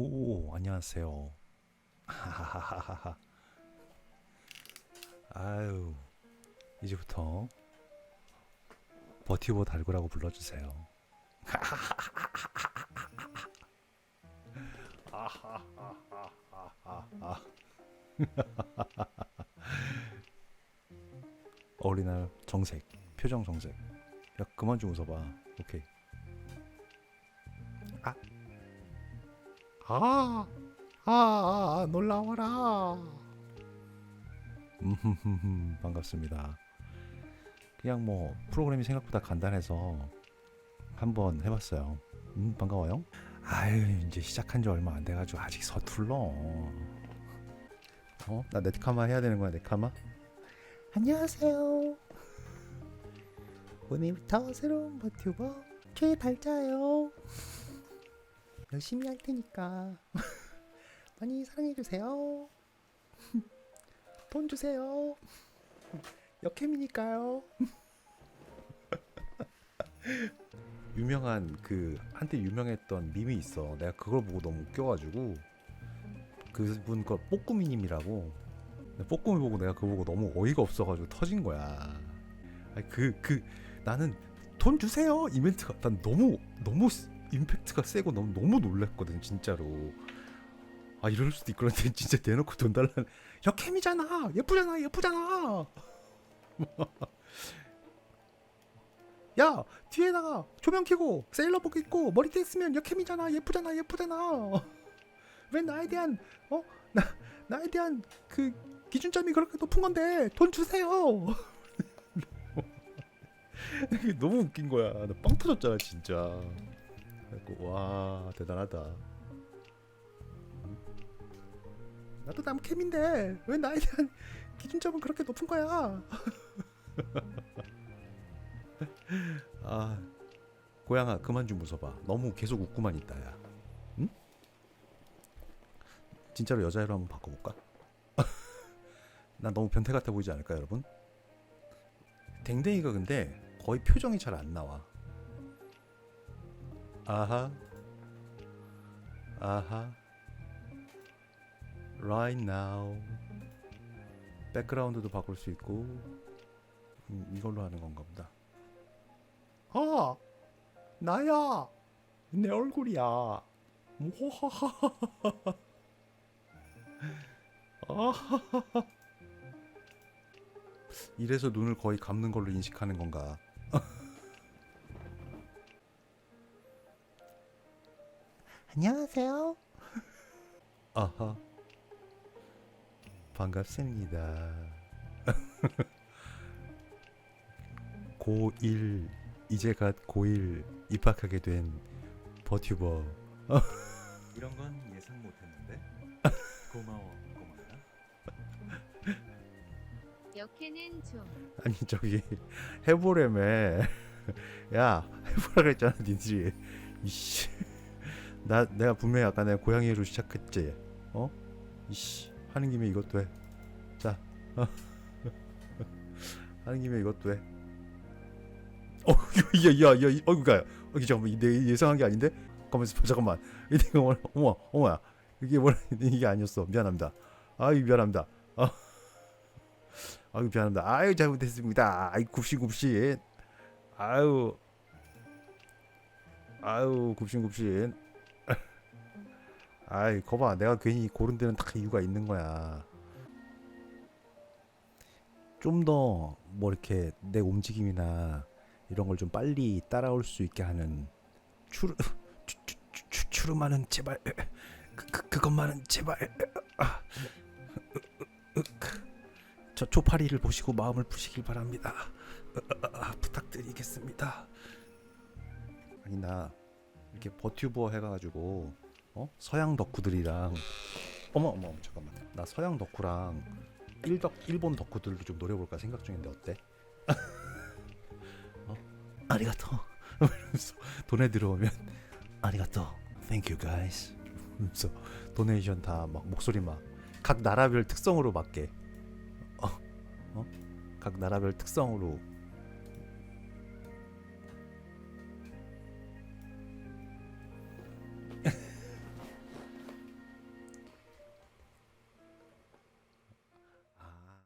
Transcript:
오, 안녕하세요. 하하하하하. 아유, 이제부터 버티버 달고라고 불러주세요. 어린날 정색, 표정 정색. 야, 그만 좀 웃어봐. 오케이. 아, 아, 아, 아 놀라워라. 음, 반갑습니다. 그냥 뭐 프로그램이 생각보다 간단해서 한번 해봤어요. 음, 반가워요. 아유, 이제 시작한 지 얼마 안 돼가지고 아직 서툴러. 어, 나 네트카마 해야 되는 거야, 네트카마? 안녕하세요. 오늘부터 새로운 버튜버 최달자예요. 열심히 할 테니까 많이 사랑해 주세요. 돈 주세요. 역캠이니까요. 유명한 그 한때 유명했던 밈이 있어. 내가 그걸 보고 너무 웃겨가지고 그분 거 뽀꾸미님이라고. 뽀꾸미 보고 내가 그거 보고 너무 어이가 없어가지고 터진 거야. 그그 그, 나는 돈 주세요 이벤트가 난 너무 너무 임팩트가 세고 너무 너무 놀랬거든 진짜로. 아 이럴 수도 있구나. 진짜 대놓고 돈 달라는. 역캠이잖아. 예쁘잖아 예쁘잖아. 야 뒤에다가. 조명 켜고 세일러복 입고 머리띠 쓰면 역캠이잖아. 예쁘잖아 예쁘잖아. 왜 나에 대한 어? 나, 나에 대한 그 기준점이 그렇게 높은 건데 돈 주세요. 너무 웃긴 거야. 나 빵 터졌잖아 진짜 그래갖고 와 대단하다 나도 남캠인데 왜 나에 대한 기준점은 그렇게 높은 거야? 아 고양아 그만 좀 웃어봐. 너무 계속 웃고만 있다야. 응? 진짜로 여자애로 한번 바꿔볼까? 난 너무 변태 같아 보이지 않을까 여러분? 댕댕이가 근데 거의 표정이 잘 안 나와. 아하. 아하. Right now. 백그라운드도 바꿀 수 있고 음, 이걸로 하는 건가 보다. 아! 나야! 내 얼굴이야. 모하하하하. 아하하하. 이래서 눈을 거의 감는 걸로 인식하는 건가 안녕하세요 아하 반갑습니다. 고1 이제 갓 고1 입학하게 된 버튜버. 이런 건 예상 못 했는데 고마워 고마워 역해는 좀 아니 저기 해보래매. 야 해보라 그랬잖아 니들이. 이씨. 나 내가 분명히 아까 내가 고양이로 시작했지. 어? 이씨 하는 김에 이것도 해. 자. 어. 하는 김에 이것도 해. 어, 야, 야, 야, 이- 어이구야. 어, 잠깐만, 내 예상한 게 아닌데? 잠깐만, 있어봐, 잠깐만. 이게 뭐, 어머, 어머야. 이게 뭐, 이게 아니었어. 미안합니다. 아유, 미안합니다. 아, 아유, 미안합니다. 아유, 잘못했습니다. 아이, 굽신굽신. 아유, 아유, 굽신굽신. 아이, 거봐. 내가 괜히 고른 데는 다 이유가 있는 거야. 좀 더 뭐 이렇게 내 움직임이나 이런 걸 좀 빨리 따라올 수 있게 하는 추르 추, 추, 추, 추, 추르마는 제발 그, 그 그것만은 제발. 저 초파리를 보시고 마음을 푸시길 바랍니다. 부탁드리겠습니다. 아니 나 이렇게 버튜버 해가지고 어 서양 덕후들이랑 어머 어머 잠깐만 나 서양 덕후랑 일덕 일본 덕후들도 좀 노려볼까 생각 중인데 어때? 어? 아리가토 돈에 들어오면 아리가토 thank 이러면서 도네이션 다 막 목소리 막 각 나라별 특성으로 맞게 어? 어? 각 나라별 특성으로